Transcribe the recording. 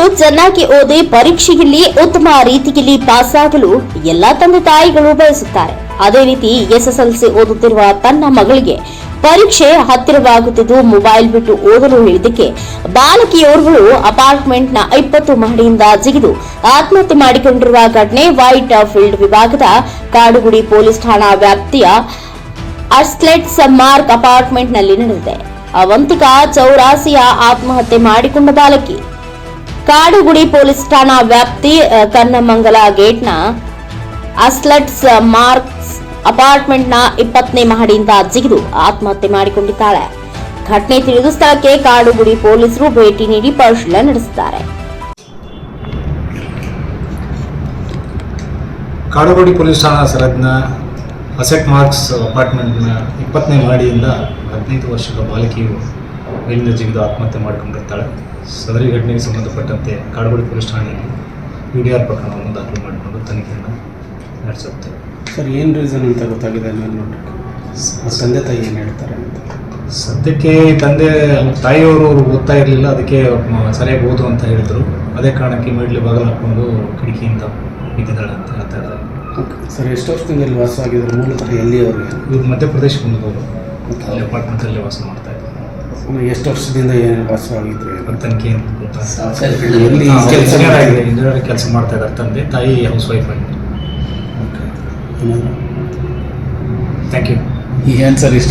ಮಕ್ಕಳು ಚೆನ್ನಾಗಿ ಓದಿ ಪರೀಕ್ಷೆಯಲ್ಲಿ ಉತ್ತಮ ರೀತಿಯಲ್ಲಿ ಪಾಸ್ ಆಗಲು ಎಲ್ಲಾ ತಂದೆ ತಾಯಿಗಳು ಬಯಸುತ್ತಾರೆ. ಅದೇ ರೀತಿ ಎಸ್ಎಸ್ಎಲ್ಸಿ ಓದುತ್ತಿರುವ ತನ್ನ ಮಗಳಿಗೆ ಪರೀಕ್ಷೆ ಹತ್ತಿರವಾಗುತ್ತಿದ್ದು ಮೊಬೈಲ್ ಬಿಟ್ಟು ಓದಲು ಹೇಳಿದ್ದಕ್ಕೆ ಬಾಲಕಿಯೋರ್ವಳು ಅಪಾರ್ಟ್ಮೆಂಟ್ನ ಇಪ್ಪತ್ತು ಮಹಡಿಯಿಂದ ಜಿಗಿದು ಆತ್ಮಹತ್ಯೆ ಮಾಡಿಕೊಂಡಿರುವ ಘಟನೆ ವೈಟ್ ಫೀಲ್ಡ್ ವಿಭಾಗದ ಕಾಡುಗುಡಿ ಪೊಲೀಸ್ ಠಾಣಾ ವ್ಯಾಪ್ತಿಯ ಅಸ್ಲೆಟ್ಸ್ ಮಾರ್ಕ್ ಅಪಾರ್ಟ್ಮೆಂಟ್ನಲ್ಲಿ ನಡೆದಿದೆ. ಅವಂತಿಕಾ ಚೌರಾಸಿಯ ಆತ್ಮಹತ್ಯೆ ಮಾಡಿಕೊಂಡ ಬಾಲಕಿ ಕಾಡುಗುಡಿ ಪೊಲೀಸ್ ಠಾಣಾ ವ್ಯಾಪ್ತಿ ಕನ್ನಮಂಗಲ ಗೇಟ್ನ ಅಸ್ಲಟ್ಸ್ ಮಾರ್ಕ್ಸ್ ಅಪಾರ್ಟ್ಮೆಂಟ್ನ ಇಪ್ಪತ್ತನೇ ಮಹಡಿಯಿಂದ ಜಿಗಿದು ಆತ್ಮಹತ್ಯೆ ಮಾಡಿಕೊಂಡಿದ್ದಾಳೆ. ಘಟನೆ ತಿಳಿದು ಸ್ಥಳಕ್ಕೆ ಕಾಡುಗುಡಿ ಪೊಲೀಸರು ಭೇಟಿ ನೀಡಿ ಪರಿಶೀಲನೆ ನಡೆಸಿದ್ದಾರೆ. ಕಾಡುಗುಡಿ ಪೊಲೀಸ್ ಠಾಣಾ ಸರಹದ್ನ ಅಸೆಟ್ ಮಾರ್ಕ್ಸ್ ಅಪಾರ್ಟ್ಮೆಂಟ್ನ ಇಪ್ಪತ್ತನೇ ಮಹಡಿಯಿಂದ ಹದಿನೈದು ವರ್ಷದ ಬಾಲಕಿಯು ಮೇಲಿಂದ ಜಿಗಿದು ಆತ್ಮಹತ್ಯೆ ಮಾಡಿಕೊಂಡಿರ್ತಾಳೆ. ಸದರಿ ಘಟನೆಗೆ ಸಂಬಂಧಪಟ್ಟಂತೆ ಕಾಡುಗೋಡಿ ಪೊಲೀಸ್ ಠಾಣೆಯಲ್ಲಿ ಯು ಡಿ ಆರ್ ಪ್ರಕರಣವನ್ನು ದಾಖಲು ಮಾಡಿಕೊಂಡು ತನಿಖೆಯನ್ನು ನಡೆಸುತ್ತೆ. ಸರ್ ಏನು ರೀಸನ್ ಅಂತ ಗೊತ್ತಾಗಿದೆ ನೀವು ನೋಡಿ ತಂದೆ ತಾಯಿ ಏನು ಹೇಳ್ತಾರೆ ಅಂತ? ಸದ್ಯಕ್ಕೆ ತಂದೆ ತಾಯಿಯವರು ಓದ್ತಾ ಇರಲಿಲ್ಲ ಅದಕ್ಕೆ ಸರಿಯಾಗಿ ಓದು ಅಂತ ಹೇಳಿದರು. ಅದೇ ಕಾರಣಕ್ಕೆ ಮಿಡ್ಲಿ ಬಾಗಿಲು ಹಾಕ್ಕೊಂಡು ಕಿಟಕಿಯಿಂದ ಬಿದ್ದಿದ್ದಾಳೆ ಅಂತ ಹೇಳ್ತಾ ಇದ್ದಾರೆ. ಓಕೆ. ಸರ್ ಎಷ್ಟು ವರ್ಷದಿಂದ ಇಲ್ಲಿ ವಾಸ ಆಗಿದ್ರು? ಮೂಲತಃ ಎಲ್ಲಿಯವರು ಇವ್ರು ಮಧ್ಯಪ್ರದೇಶಕ್ಕೆ ಬಂದವರು. ಅಲ್ಲಿ ಅಪಾರ್ಟ್ಮೆಂಟಲ್ಲಿ ವಾಸ ಮಾಡ್ತಾ ಇದ್ದಾರೆ ಎಷ್ಟು ವರ್ಷದಿಂದ ಏನು ವಾಸವಾಗಿದ್ರು ಏನು ಗೊತ್ತಾ? ಎಲ್ಲಿ ಕೆಲಸ ಕೆಲಸ ಇಂಜಿನಿಯರ್ ಕೆಲಸ ಮಾಡ್ತಾ ಇದ್ದಾರೆ ತಂದೆ ತಾಯಿ ಹೌಸ್ ವೈಫ್ ಆಗಿ. ಓಕೆ ಥ್ಯಾಂಕ್ ಯು ಈ ಆನ್ಸರ್ ಇಷ್ಟು